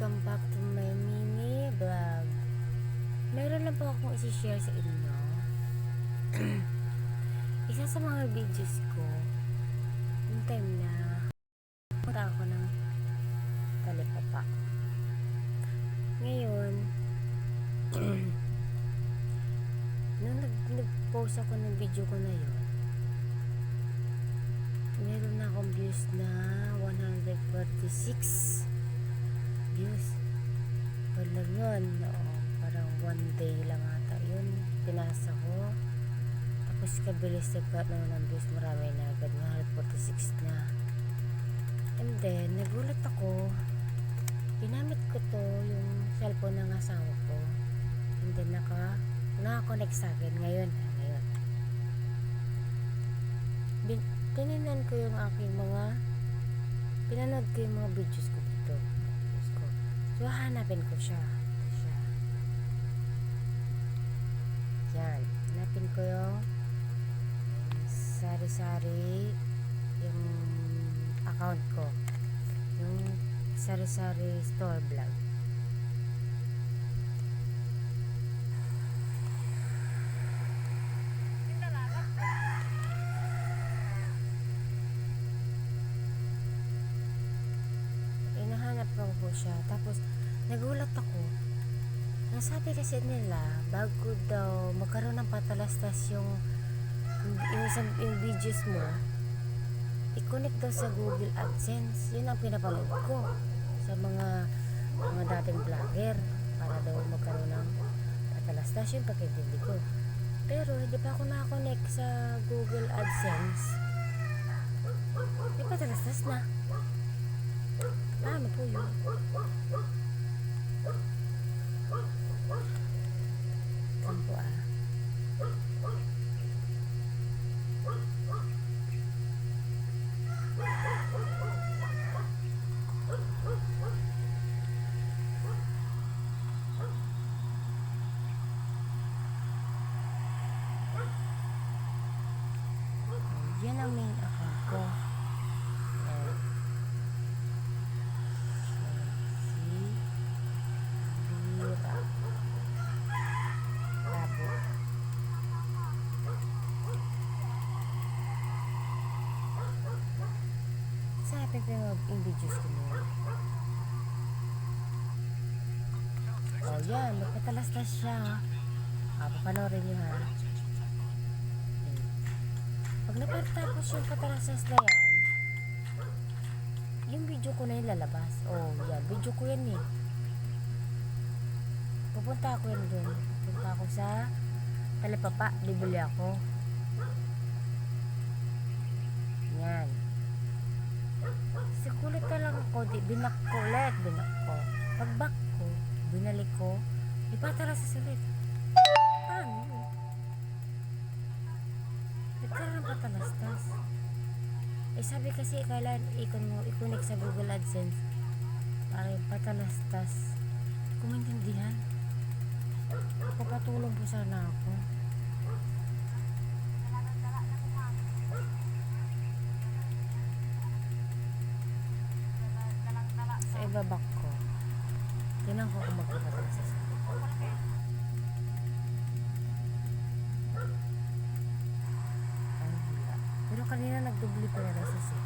welcome back to my mini vlog. Meron lang po akong isi-share sa inyo. Isa sa mga videos ko, yung time na punta ako ng talipapa. Ngayon, nung nag- nag-post ako ng video ko na yun, meron na akong views na 146 views. Wala yun. Oo, parang one day lang ata yun. Pinasa ko. Tapos kabilis nagkaroon naman ng views. Marami na agad. 146 na. And then, nagulat ako. Ginamit ko to yung cellphone ng asawa ko. And then, naka, naka-connect sa akin ngayon. Ngayon. Bin, tinignan ko yung aking mga pinanood ko yung mga videos ko. So hanapin ko siya. Siya. Yan. Hanapin ko yung sari-sari yung account ko. Yung sari-sari store vlog siya. Tapos, nagulat ako. Ang sabi kasi nila, bago daw magkaroon ng patalastas yung yung, yung, yung videos mo, i-connect daw sa Google AdSense. Yun ang pinapanood ko sa mga mga dating vlogger para daw magkaroon ng patalastas yung pagkintindi ko. Pero hindi pa ako nakakonect sa Google AdSense. May patalastas na. Paano po yun? Po ah? Yan ang main account ko. Yung videos ko na yun. Oh, yan. Magpatalastas siya. Ah, papanoorin niyo ha. Hmm. Pag napatapos yung patalastas na yan, yung video ko na yung lalabas. Oh, yan. Video ko yan eh. Pupunta ako yun dun. Pupunta ako sa Talipapa. Bibili ako. Yan. Sa kulit na lang ako. Di, binak ko ulit. Binak ko. Pag back ko, binalik ko, ipatalastas ulit. Paano yun? Nagkaroon ng patalastas. Eh sabi kasi kailan ikon mo, ikunik sa Google AdSense para patalastas. Kung maintindihan. Papatulong po sana ako. Sa ibabak ko. Tinan ko kung magpapatalastas. Ay, wala. Pero kanina nagdubli pa na talaga ba?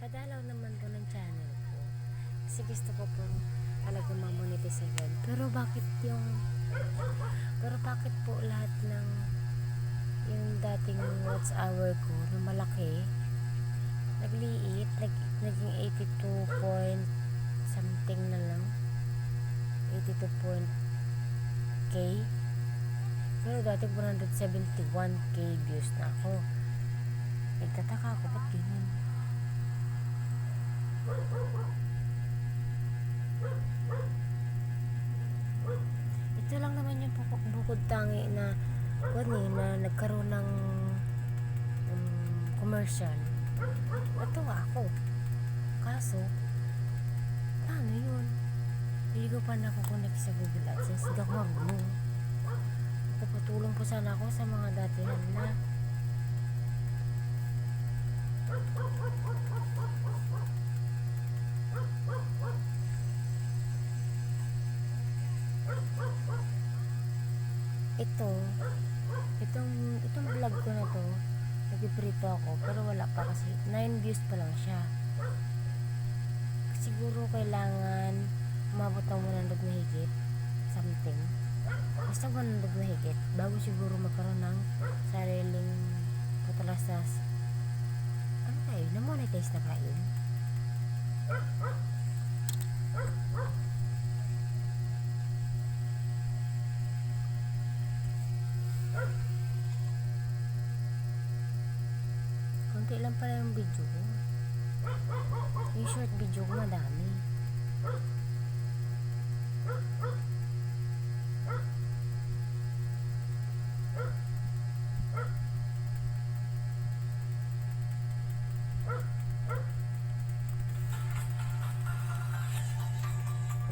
Padalaw naman po ng channel ko. Kasi gusto ko po talaga mamonetize agad. Pero bakit yung... Pero bakit po lahat ng yung dating watch hour ko na malaki nagliit nag, naging 82 point something na lang? 82 point K? Pero dati 171k views na ako. Nagtataka ako ba't ganyan ito lang naman yung bukod, bukod tangi na kani na nagkaroon ng um, commercial natuwa ako kaso paano yun hindi ko pa nakukunik sa Google AdSense. Hindi ako marunong. Papatulong po sana ako sa mga datihan na ito. Itong itong vlog ko na to nagpiprito ako pero wala pa kasi 9 views pa lang siya. Siguro kailangan umabot ng 100 na higit something. Basta 100 na higit bago siguro magkaroon ng sariling patalastas ano tayo? Na-monetize na ba yun? Konti lang pala yung video ko. Yung short video ko madami.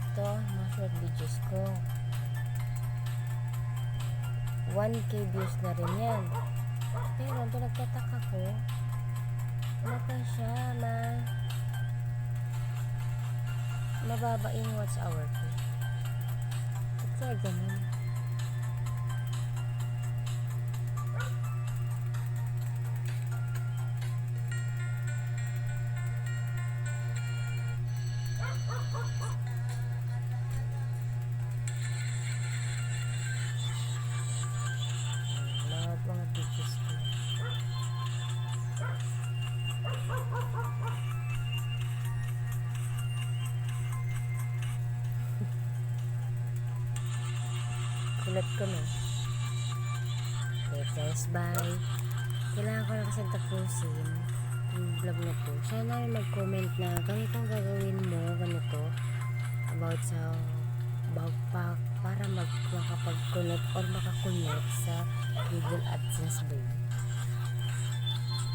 Ito mga short videos ko. 1k views na rin yan. Pero ang pinagtataka ko siya ma mababa yung watch hour ko. Ba't ganun Ko no. Okay, guys, bye. Kailangan ko na kasi tapusin yung vlog na to. Sana mag-comment na ganito ang gagawin mo, ganito, about sa backpack para mag makapag-connect or makakonect sa Google AdSense ba.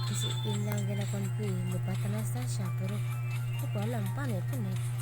Kasi yun lang ginagawa ko eh. May patalas na siya pero hindi ko alam paano i-connect.